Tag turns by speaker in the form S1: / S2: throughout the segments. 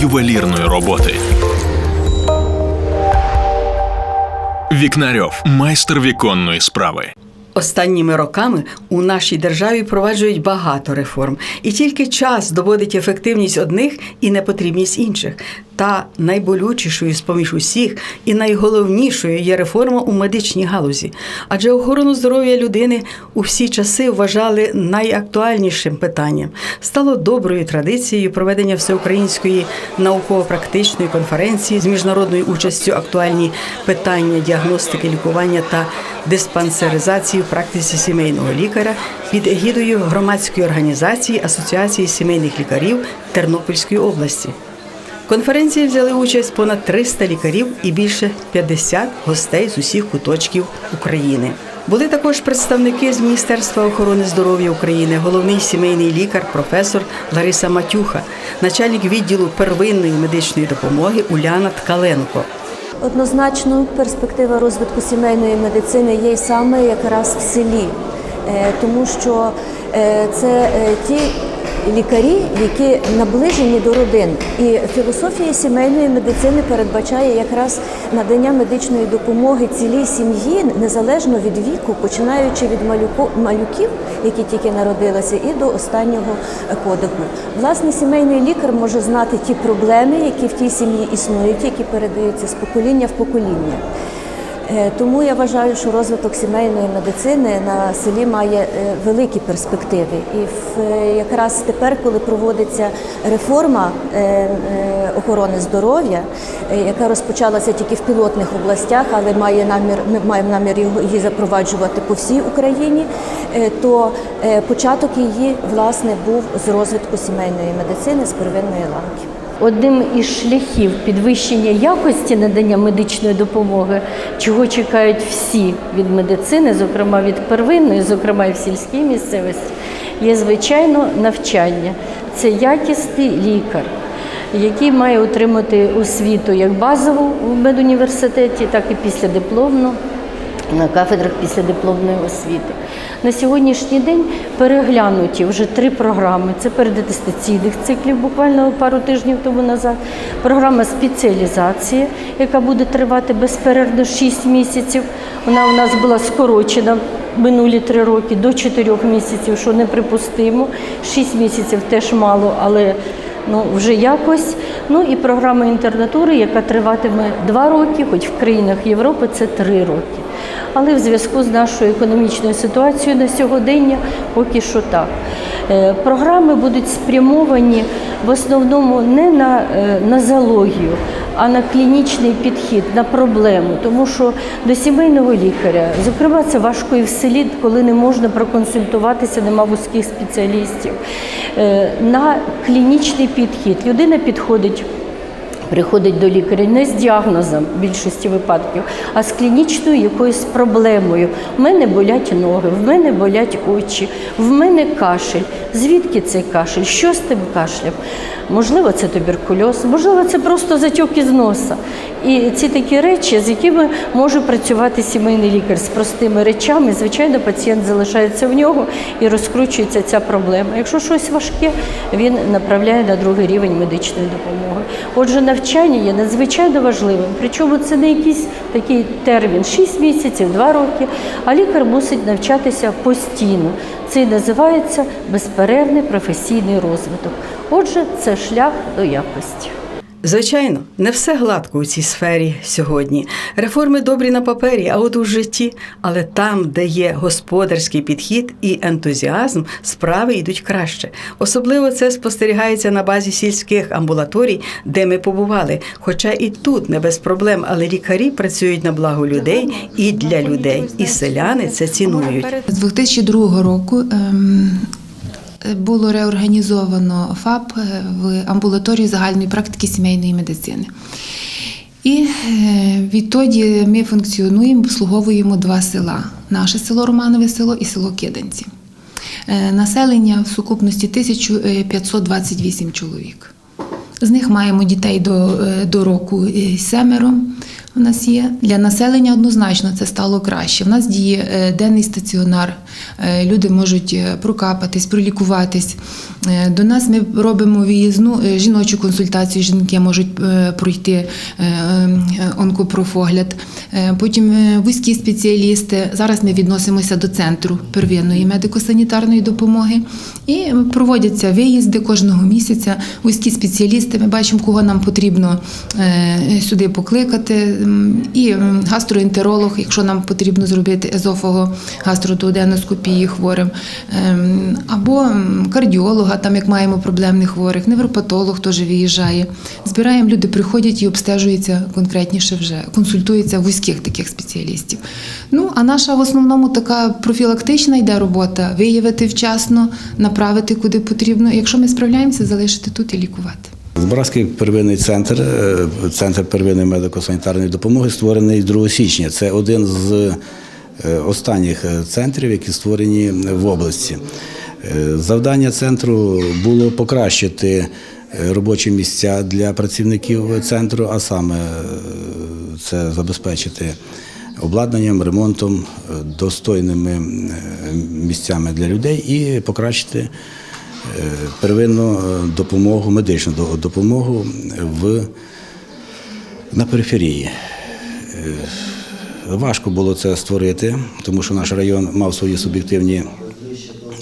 S1: Ювелірної роботи. Вікнарьов майстер віконної справи.
S2: Останніми роками у нашій державі впроваджують багато реформ, і тільки час доводить ефективність одних і непотрібність інших. Та найболючішою з поміж усіх і найголовнішою є реформа у медичній галузі, адже охорону здоров'я людини у всі часи вважали найактуальнішим питанням. Стало доброю традицією проведення всеукраїнської науково-практичної конференції з міжнародною участю актуальні питання діагностики, лікування та диспансеризації в практиці сімейного лікаря під егідою громадської організації Асоціації сімейних лікарів Тернопільської області. Конференції взяли участь понад 300 лікарів і більше 50 гостей з усіх куточків України. Були також представники з Міністерства охорони здоров'я України, головний сімейний лікар, професор Лариса Матюха, начальник відділу первинної медичної допомоги Уляна Ткаленко.
S3: Однозначно, перспектива розвитку сімейної медицини є й саме якраз в селі, Е, тому що е, це е, ті лікарі, які наближені до родин. І філософія сімейної медицини передбачає якраз надання медичної допомоги цілій сім'ї незалежно від віку, починаючи від малюків, які тільки народилися, і до останнього подиху. Власне, сімейний лікар може знати ті проблеми, які в тій сім'ї існують, які передаються з покоління в покоління. Е, Тому я вважаю, що розвиток сімейної медицини на селі має е, великі перспективи. І в- е, якраз тепер, коли проводиться реформа охорони здоров'я, яка розпочалася тільки в пілотних областях, але має намір, ми маємо намір її запроваджувати по всій Україні, то початок її власне був з розвитку сімейної медицини з первинної ланки.
S4: Одним із шляхів підвищення якості надання медичної допомоги, чого чекають всі від медицини, зокрема від первинної, зокрема і в сільській місцевості, є звичайно навчання. Це якісний лікар, який має отримати освіту як базову в медуніверситеті, так і післядипломну на кафедрах післядипломної освіти. На сьогоднішній день переглянуті вже три програми. Це передатестаційних циклів, буквально пару тижнів тому назад. Програма спеціалізації, яка буде тривати безперервно 6 місяців. Вона у нас була скорочена минулі три роки до 4 місяців, що неприпустимо. 6 місяців теж мало, але ну вже якось. Ну і програма інтернатури, яка триватиме два роки, хоч в країнах Європи це три роки. Але в зв'язку з нашою економічною ситуацією на сьогодення поки що так. Е, Програми будуть спрямовані в основному не на е, нозологію, а на клінічний підхід, на проблему. Тому що до сімейного лікаря, зокрема, це важко і в селі, коли не можна проконсультуватися, нема вузьких спеціалістів. Е, На клінічний підхід людина підходить. Приходить до лікаря не з діагнозом в більшості випадків, а з клінічною якоюсь проблемою. В мене болять ноги, в мене болять очі, в мене кашель. Звідки цей кашель? Що з тим кашлем? Можливо, це туберкульоз, можливо, це просто затьок із носа. І ці такі речі, з якими може працювати сімейний лікар з простими речами, звичайно, пацієнт залишається в нього і розкручується ця проблема. Якщо щось важке, він направляє на другий рівень медичної допомоги. Отже, навчання є надзвичайно важливим. Причому це не якийсь такий термін 6 місяців, 2 роки, а лікар мусить навчатися постійно. Це і називається безперервний професійний розвиток. Отже, це шлях до якості.
S2: Звичайно, не все гладко у цій сфері сьогодні. Реформи добрі на папері, а от у житті. Але там, де є господарський підхід і ентузіазм, справи йдуть краще. Особливо це спостерігається на базі сільських амбулаторій, де ми побували. Хоча і тут не без проблем, але лікарі працюють на благо людей і для людей. І селяни це цінують.
S5: З 2002 року ем, було реорганізовано ФАП е, в амбулаторію загальної практики сімейної медицини. І е, відтоді ми функціонуємо, обслуговуємо два села: наше село Романове село і село Киданці. Е, Населення в сукупності 1528 чоловік. З них маємо дітей до, до року семеро, У нас є для населення однозначно це стало краще. У нас діє е, денний стаціонар. Е, Люди можуть е, прокапатись, пролікуватись. До нас ми робимо виїзну жіночу консультацію. Жінки можуть пройти онкопрофогляд. Потім вузькі спеціалісти. Зараз ми відносимося до центру первинної медико-санітарної допомоги і проводяться виїзди кожного місяця. Вузькі спеціалісти. Ми бачимо, кого нам потрібно сюди покликати. І гастроентеролог, якщо нам потрібно зробити езофого гастродуоденоскопії хворим, Ем, або кардіолога, там як маємо проблемних хворих, невропатолог теж виїжджає. Збираємо люди, приходять і обстежуються конкретніше вже, консультуються вузьких таких спеціалістів. Ну а наша в основному така профілактична йде робота: виявити вчасно, направити куди потрібно. Якщо ми справляємося, залишити тут і лікувати.
S6: Збаразький первинний центр, е, центр первинної медико-санітарної допомоги, створений 2 січня. Це один з е, останніх е, центрів, які створені в області. Завдання центру було покращити робочі місця для працівників центру, а саме це забезпечити обладнанням, ремонтом, достойними місцями для людей і покращити первинну е, допомогу, медичну допомогу в, на периферії. Е, Важко було це створити, тому що наш район мав свої суб'єктивні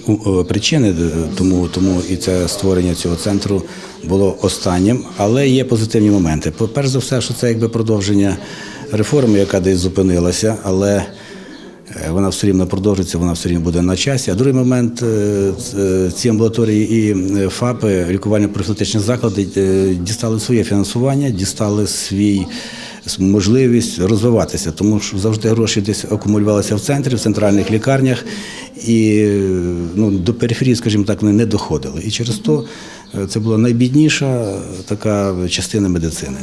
S6: е, причини, тому, тому і це створення цього центру було останнім. Але є позитивні моменти. Перш за все, що це якби продовження реформи, яка десь зупинилася, але е, вона все рівно продовжиться, вона все рівно буде на часі. А другий момент е, ці амбулаторії і е, ФАПи, лікувально-профілактичні заклади, е, дістали своє фінансування, дістали свій можливість розвиватися, тому що завжди гроші десь акумулювалися в центрі, в центральних лікарнях, і е, ну, до периферії, скажімо так, вони не доходили. І через то е, це була найбідніша така частина медицини.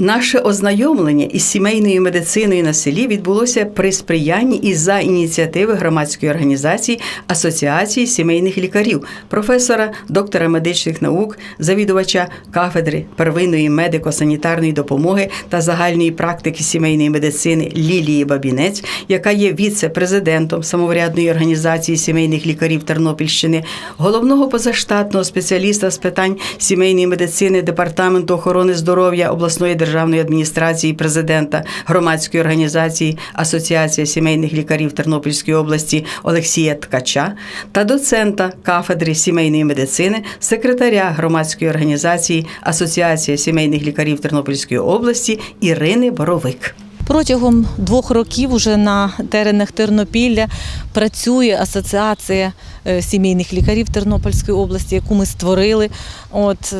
S2: Наше ознайомлення із сімейною медициною на селі відбулося при сприянні і за ініціативи громадської організації Асоціації сімейних лікарів, професора, доктора медичних наук, завідувача кафедри первинної медико-санітарної допомоги та загальної практики сімейної медицини Лілії Бабінець, яка є віце-президентом самоврядної організації сімейних лікарів Тернопільщини, головного позаштатного спеціаліста з питань сімейної медицини Департаменту охорони здоров'я обласної державної адміністрації президента громадської організації Асоціація сімейних лікарів Тернопільської області Олексія Ткача та доцента кафедри сімейної медицини, секретаря громадської організації Асоціація сімейних лікарів Тернопільської області Ірини Боровик.
S7: Протягом двох років уже на теренах Тернопілля працює асоціація е, сімейних лікарів Тернопільської області, яку ми створили. От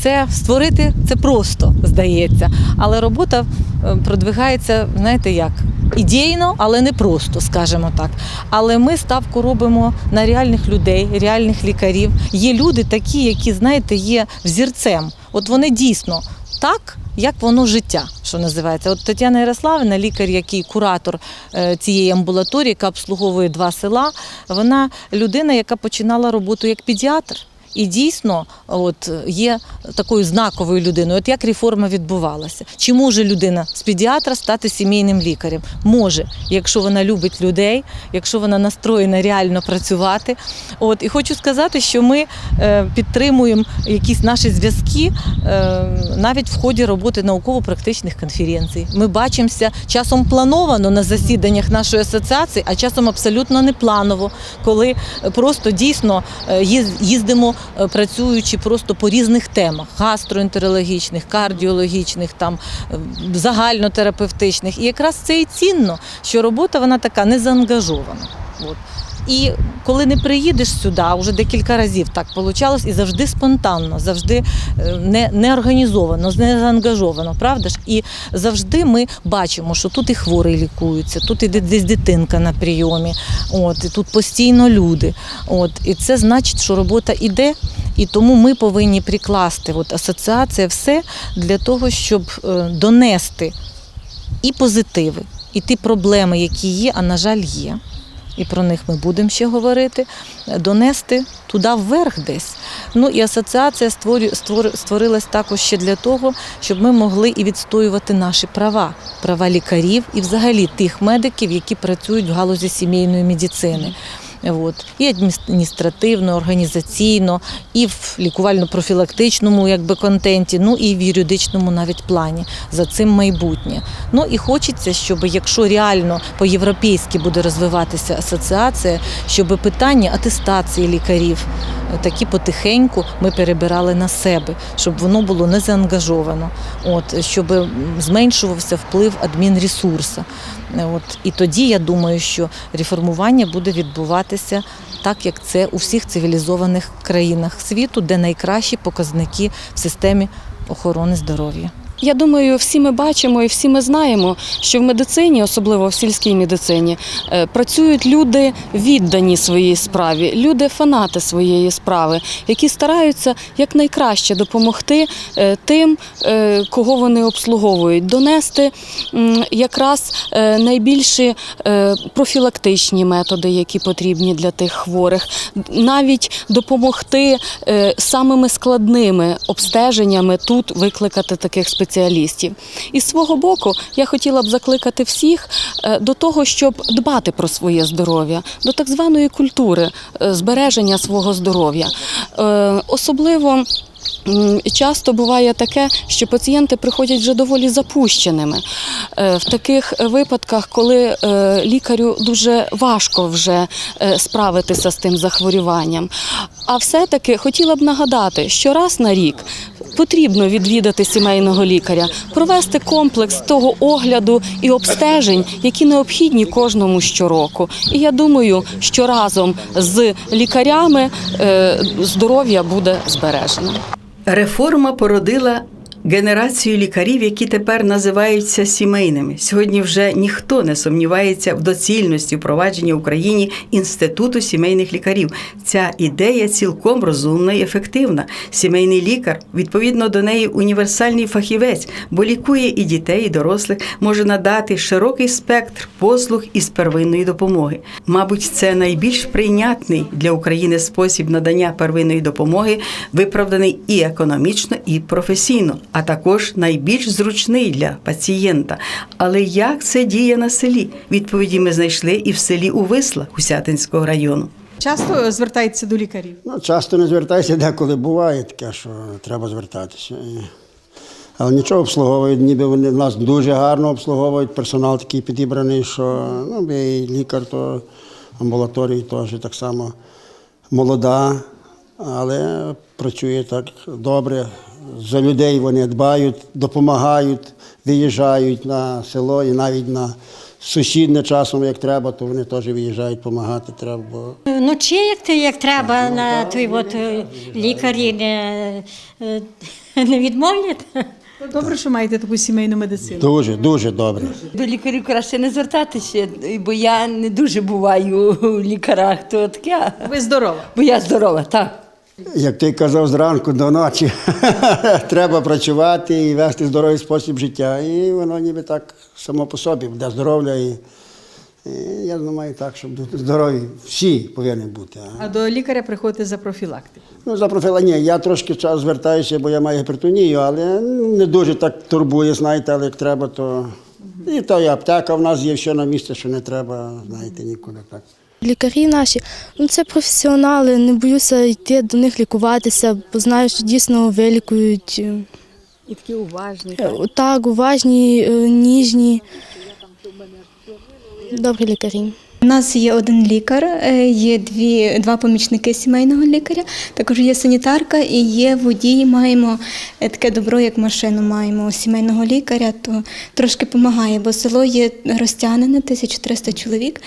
S7: це створити це просто здається, але робота е, продвигається, знаєте як. Ідейно, але не просто, скажімо так. Але ми ставку робимо на реальних людей, реальних лікарів. Є люди такі, які, знаєте, є взірцем. От вони дійсно так, як воно життя, що називається. От Тетяна Ярославина, лікар, який куратор е, цієї амбулаторії, яка обслуговує два села, вона людина, яка починала роботу як педіатр. І дійсно, от є такою знаковою людиною. От як реформа відбувалася? Чи може людина з педіатра стати сімейним лікарем? Може, якщо вона любить людей, якщо вона настроєна реально працювати. От і хочу сказати, що ми е, підтримуємо якісь наші зв'язки е, навіть в ході роботи науково-практичних конференцій. Ми бачимося часом плановано на засіданнях нашої асоціації, а часом абсолютно не планово, коли просто дійсно е, їздимо працюючи просто по різних темах: гастроентерологічних, кардіологічних, там е, загальнотерапевтичних. І якраз це і цінно, що робота вона така не заангажована. От. І коли не приїдеш сюди, вже декілька разів так вийшло, і завжди спонтанно, завжди е, не, не організовано, не заангажовано, правда ж? І завжди ми бачимо, що тут і хворий лікуються, тут і де- десь дитинка на прийомі, от, і тут постійно люди. От, і це значить, що робота іде, і тому ми повинні прикласти, от асоціація, все для того, щоб е, донести і позитиви, і ті проблеми, які є, а на жаль, є. І про них ми будемо ще говорити, донести туди вверх десь. Ну і асоціація створилась також ще для того, щоб ми могли і відстоювати наші права, права лікарів і взагалі тих медиків, які працюють в галузі сімейної медицини. От. І адміністративно, організаційно, і в лікувально-профілактичному якби, контенті, ну і в юридичному навіть плані. За цим майбутнє. Ну і хочеться, щоб якщо реально по-європейськи буде розвиватися асоціація, щоб питання атестації лікарів е, такі потихеньку ми перебирали на себе, щоб воно було не заангажовано, от, щоб зменшувався вплив адмінресурсу. От, і тоді я думаю, що реформування буде відбуватися так, як це у всіх цивілізованих країнах світу, де найкращі показники в системі охорони здоров'я.
S8: Я думаю, всі ми бачимо і всі ми знаємо, що в медицині, особливо в сільській медицині, е, працюють люди віддані своїй справі, люди фанати своєї справи, які стараються якнайкраще допомогти е, тим, е, кого вони обслуговують, донести якраз найбільші профілактичні методи, які потрібні для тих хворих, навіть допомогти самими складними обстеженнями тут викликати таких спеціалістів. І з свого боку я хотіла б закликати всіх е, до того, щоб дбати про своє здоров'я, до так званої культури е, збереження свого здоров'я. Е, Особливо. Часто буває таке, що пацієнти приходять вже доволі запущеними. В таких випадках, коли лікарю дуже важко вже справитися з тим захворюванням. А все-таки хотіла б нагадати, що раз на рік потрібно відвідати сімейного лікаря, провести комплекс того огляду і обстежень, які необхідні кожному щороку. І я думаю, що разом з лікарями е, здоров'я буде збережено.
S2: Реформа породила генерацію лікарів, які тепер називаються сімейними. Сьогодні вже ніхто не сумнівається в доцільності впровадження в Україні інституту сімейних лікарів. Ця ідея цілком розумна і ефективна. Сімейний лікар, відповідно до неї, універсальний фахівець, бо лікує і дітей, і дорослих, може надати широкий спектр послуг із первинної допомоги. Мабуть, це найбільш прийнятний для України спосіб надання первинної допомоги, виправданий і економічно, і професійно, а також найбільш зручний для пацієнта. Але як це діє на селі? Відповіді ми знайшли і в селі Увисла Гусятинського району.
S9: Часто звертається до лікарів.
S10: Ну, часто не звертайся, деколи буває таке, що треба звертатися. Але нічого обслуговують, ніби вони нас дуже гарно обслуговують, персонал такий підібраний, що ну, і лікар, то амбулаторії теж так само молода, але працює так добре. За людей вони дбають, допомагають, виїжджають на село і навіть на сусідне часом, як треба, то вони теж виїжджають, допомагати треба. Бо
S11: Ну, чи як ти як треба на той от е, лікарі не, е, не відмовлять?
S9: Добре, що маєте таку сімейну медицину.
S10: дуже, дуже добре.
S12: До лікарів краще не звертатися, бо я не дуже буваю у лікарах, то таке,
S9: Ви здорова.
S12: бо я здорова, так.
S10: Як ти казав зранку до ночі, треба працювати і вести здоровий спосіб життя. І воно ніби так само по собі буде здоров'я. І, і я думаю, так, щоб здорові всі повинні бути. а.
S9: А до лікаря приходите за профілактику.
S10: Ну, за профіла, ні, я трошки час звертаюся, бо я маю гіпертонію, але не дуже так турбує, знаєте, але як треба, то. І то і аптека в нас є все на місці, що не треба, знаєте, нікуди так.
S13: Лікарі наші, ну це професіонали, не боюся йти до них лікуватися, бо знаю, що дійсно вилікують.
S9: І такі уважні.
S13: Так, Так, уважні, е, ніжні. Добрі лікарі.
S11: У нас є один лікар, е, є дві, два помічники сімейного лікаря, також є санітарка і є водій. Маємо е, таке добро, як машину маємо сімейного лікаря, то трошки допомагає, бо село є розтягнене, 1300 чоловік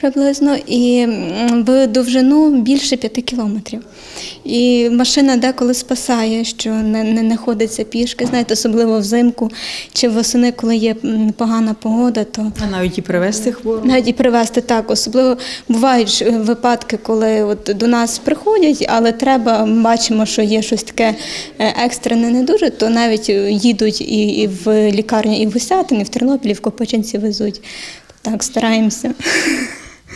S11: приблизно, і в довжину більше 5 кілометрів. І машина деколи спасає, що не, не, не ходиться пішки, знаєте, особливо взимку чи восени, коли є погана погода, то
S2: А навіть і привезти хворого.
S11: навіть і привезти так. Особливо бувають е, випадки, коли от до нас приходять, але треба, бачимо, що є щось таке е, екстрене не дуже, то навіть е, їдуть і, і в лікарню, і в Гусятин, і в Тернопіль, і в Копичинці везуть. Так, стараємося.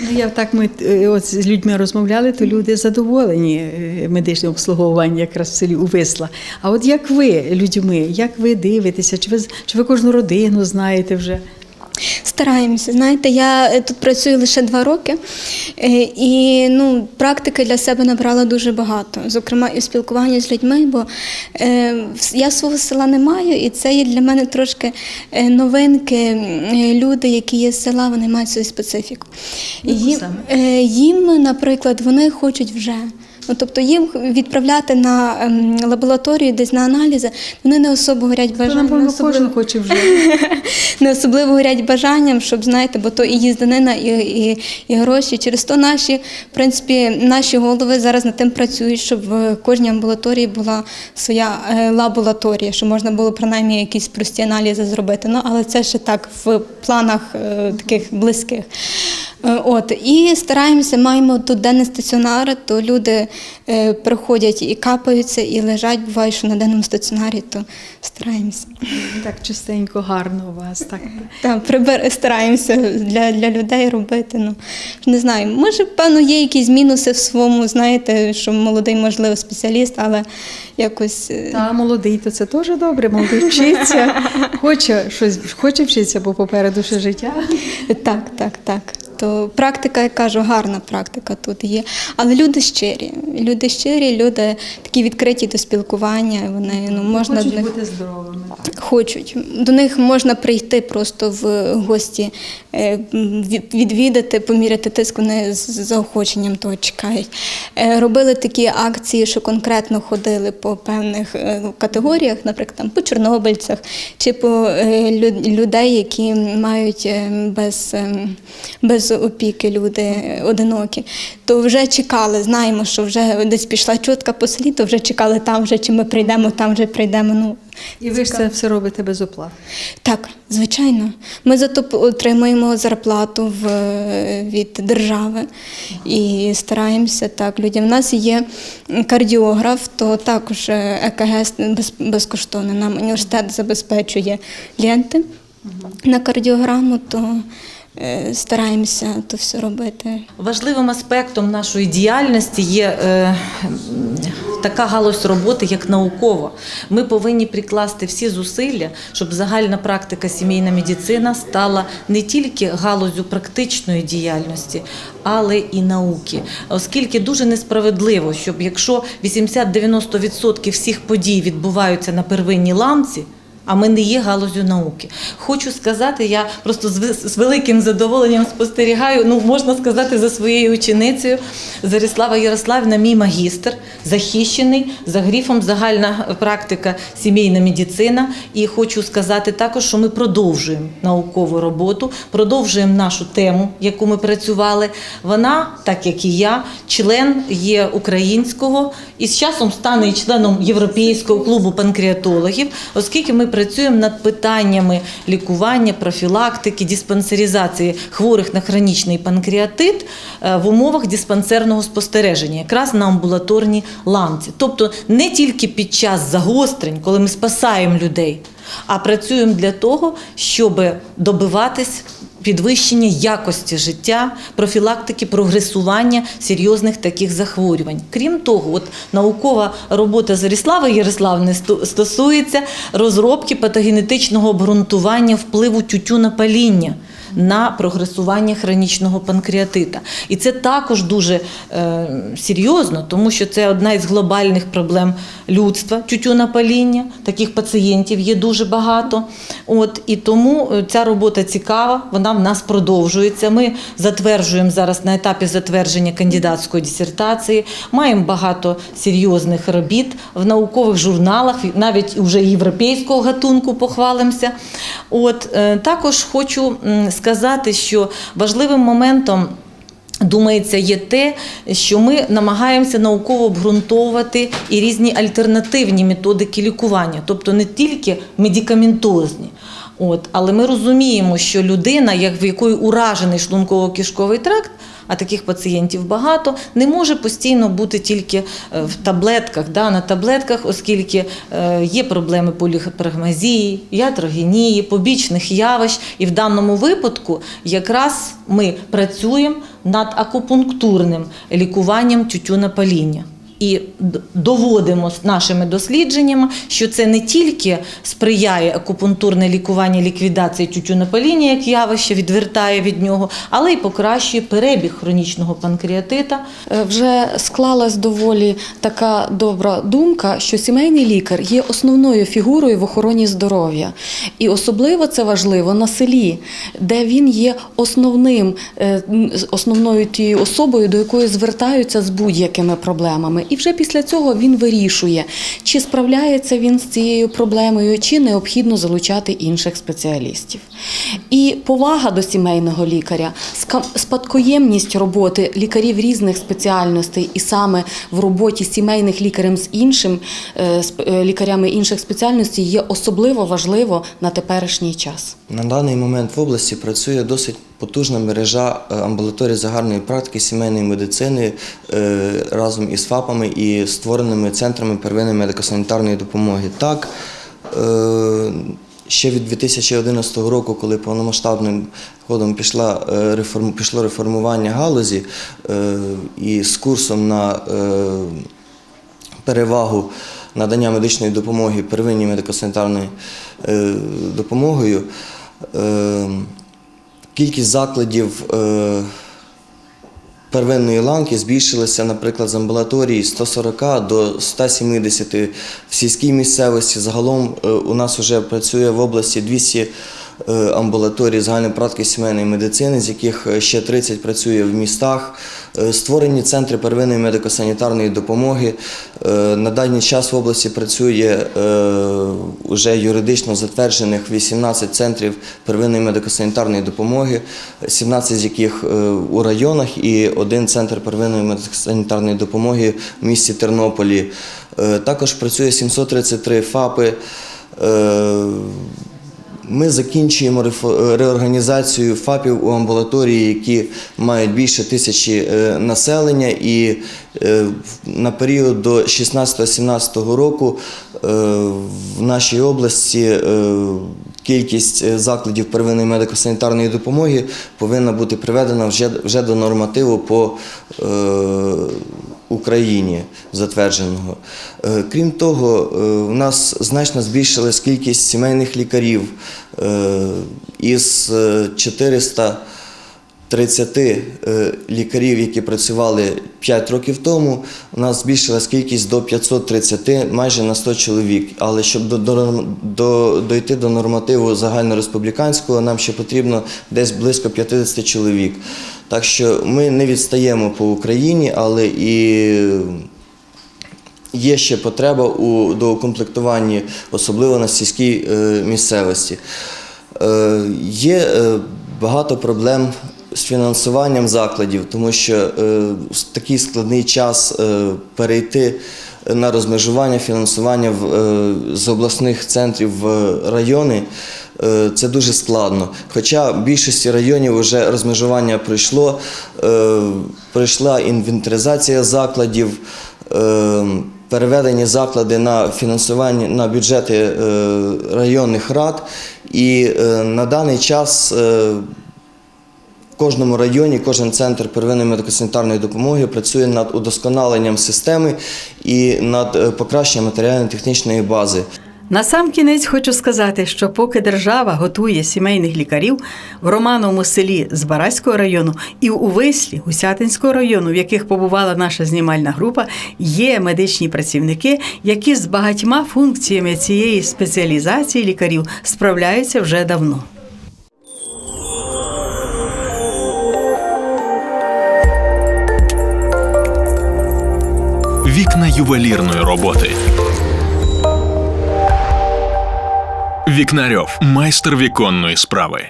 S9: Ну, я так ми от з людьми розмовляли, то люди задоволені медичним обслуговуванням якраз в селі Увисла. А от як ви людьми, як ви дивитеся? Чи ви чи ви кожну родину знаєте вже?
S11: Стараємося. Знаєте, я е, тут працюю лише два роки, е, і ну, практики для себе набрала дуже багато, зокрема і в спілкуванні з людьми, бо е, я свого села не маю, і це є для мене трошки е, новинки. Люди, які є з села, вони мають свою специфіку. Їм, е, їм, наприклад, вони хочуть вже. Ну, тобто їм відправляти на ем, лабораторію, десь на аналізи, вони не особо горять бажанням.
S9: напевно, кожен хоче вже.
S11: не особливо горять бажанням, щоб знаєте, бо то і їзданина, і, і, і гроші. Через то наші, в принципі, наші голови зараз над тим працюють, щоб в кожній амбулаторії була своя е, лабораторія, щоб можна було принаймні якісь прості аналізи зробити. Ну, але це ще так в планах е, таких близьких. Е, От і стараємося, маємо тут денний стаціонар, то люди приходять і капаються, і лежать. Буває, що на денному стаціонарі, то стараємося.
S9: Так чистенько, гарно у вас. Так.
S11: Так, прибер... стараємося для, для людей робити. Ну не знаю, може, певно, є якісь мінуси в своєму, знаєте, що молодий, можливо, спеціаліст, але якось. е,
S9: Та молодий, то це теж добре, молодий вчиться, хоче щось, хоче вчитися, бо попереду ще життя.
S11: Так, так, так. То практика, я кажу, гарна практика тут є. Але люди щирі. Люди щирі, люди такі відкриті до спілкування. Вони ну можна
S9: Хочуть
S11: до них
S9: бути здоровими.
S11: хочуть. До них можна прийти просто в гості, е, відвідати, поміряти тиск, вони з заохоченням того чекають. Е, Робили такі акції, що конкретно ходили по певних е, категоріях, наприклад, там, по чорнобильцях чи по людей, які мають е, без, е, опіки люди е, одинокі. То вже чекали, знаємо, що вже десь пішла чутка по селі, то вже чекали там, вже чи ми прийдемо, там вже прийдемо. Ну,
S9: І ви ж це все робите без оплати.
S11: так, звичайно. Ми зато отримуємо зарплату в, від держави і стараємося так людям. У нас є кардіограф, то також е, ЕКГ безкоштовно. Нам університет забезпечує ленти на кардіограму, то е, стараємося то все робити.
S7: Важливим аспектом нашої діяльності є е, така галузь роботи, як наукова. Ми повинні прикласти всі зусилля, щоб загальна практика сімейна медицина стала не тільки галузю практичної діяльності, але і науки. Оскільки дуже несправедливо, щоб якщо 80-90% всіх подій відбуваються на первинній ланці. А ми не є галузю науки. Хочу сказати, я просто з великим задоволенням спостерігаю. Ну можна сказати, за своєю ученицею Зарислава Ярославівна, мій магістр, захищений за грифом загальна практика сімейна медицина. І хочу сказати також, що ми продовжуємо наукову роботу, продовжуємо нашу тему, яку ми працювали. Вона, так як і я, член є українського і з часом стане членом Європейського клубу панкреатологів, оскільки ми працюємо над питаннями лікування, профілактики, диспансеризації хворих на хронічний панкреатит е, в умовах диспансерного спостереження, якраз на амбулаторній ланці. Тобто не тільки під час загострень, коли ми спасаємо людей, а працюємо для того, щоб добиватись підвищення якості життя, профілактики прогресування серйозних таких захворювань. Крім того, от наукова робота Заріслави Ярославни стосується розробки патогенетичного обґрунтування впливу тютюнопаління на прогресування хронічного панкреатита. І це також дуже е, серйозно, тому що це одна із глобальних проблем людства тютюнопаління. Таких пацієнтів є дуже багато. От, і тому е, ця робота цікава, вона в нас продовжується. Ми затверджуємо зараз на етапі затвердження кандидатської дисертації, маємо багато серйозних робіт в наукових журналах, навіть вже європейського гатунку похвалимося. От, е, також хочу м, сказати, що важливим моментом. Думається, є те, що ми намагаємося науково обґрунтовувати і різні альтернативні методики лікування, тобто не тільки медикаментозні. От, але ми розуміємо, що людина, як в якої уражений шлунково-кишковий тракт, а таких пацієнтів багато, не може постійно бути тільки е, в таблетках, да, на таблетках, оскільки е, є проблеми поліпрагмазії, ятрогенії, побічних явищ. І в даному випадку якраз ми працюємо над акупунктурним лікуванням тютюнопаління. І доводимо нашими дослідженнями, що це не тільки сприяє акупунктурне лікування ліквідації тютюнопаління як явище, відвертає від нього, але й покращує перебіг хронічного панкреатита.
S8: Е, Вже склалась доволі така добра думка, що сімейний лікар є основною фігурою в охороні здоров'я. І особливо це важливо на селі, де він є основним, е, основною тією особою, до якої звертаються з будь-якими проблемами. І вже після цього він вирішує, чи справляється він з цією проблемою, чи необхідно залучати інших спеціалістів. І повага до сімейного лікаря, спадкоємність роботи лікарів різних спеціальностей, і саме в роботі сімейних лікарем з іншим е, е, лікарями інших спеціальностей є особливо важливо на теперішній час.
S14: На даний момент в області працює досить потужна мережа е, амбулаторій загальної практики сімейної медицини е, разом із ФАПами і створеними центрами первинної медико-санітарної допомоги. Так, е, ще від 2011 року, коли повномасштабним ходом пішла, реформ, пішло реформування галузі і з курсом на перевагу надання медичної допомоги первинній медико-санітарною допомогою. Кількість закладів е, первинної ланки збільшилася, наприклад, з амбулаторії 140 до 170 в сільській місцевості. Загалом е, у нас вже працює в області 200 е, амбулаторій загальної практики сімейної медицини, з яких е, ще 30 працює в містах. Е, Створені центри первинної медико-санітарної допомоги. Е, На даний час в області працює вже юридично затверджених 18 центрів первинної медико-санітарної допомоги, 17 з яких е, у районах і один центр первинної медико-санітарної допомоги в місті Тернополі. Е, Також працює 733 ФАПи. Е, ми закінчуємо рефо- реорганізацію ФАПів у амбулаторії, які мають більше тисячі е, населення, і е, на період до 16-17 року е, в нашій області е, кількість е, закладів первинної медико-санітарної допомоги повинна бути приведена вже, до нормативу по е, Україні затвердженого. Е, крім того, е, у нас значно збільшилась кількість сімейних лікарів е, із 400 30 е, лікарів, які працювали 5 років тому, у нас збільшилась кількість до 530, майже на 100 чоловік. Але щоб до, до, до, дойти до нормативу загальнореспубліканського, нам ще потрібно десь близько 50 чоловік. Так що ми не відстаємо по Україні, але і є ще потреба у доукомплектуванні, особливо на сільській е, місцевості. Е, є е, е, багато проблем з фінансуванням закладів, тому що е, в такий складний час е, перейти на розмежування фінансування е, з обласних центрів в райони. Це дуже складно. Хоча в більшості районів вже розмежування пройшло, пройшла інвентаризація закладів, переведені заклади на фінансування на бюджети районних рад. І на даний час кожному районі, кожен центр первинної медико-санітарної допомоги працює над удосконаленням системи і над е, покращенням матеріально-технічної бази.
S2: Насамкінець хочу сказати, що поки держава готує сімейних лікарів в Романовому селі з Бараського району і у Вислі Гусятинського району, в яких побувала наша знімальна група, є медичні працівники, які з багатьма функціями цієї спеціалізації лікарів справляються вже давно.
S1: Вікна ювелірної роботи. Вікнарьов майстер віконної справи.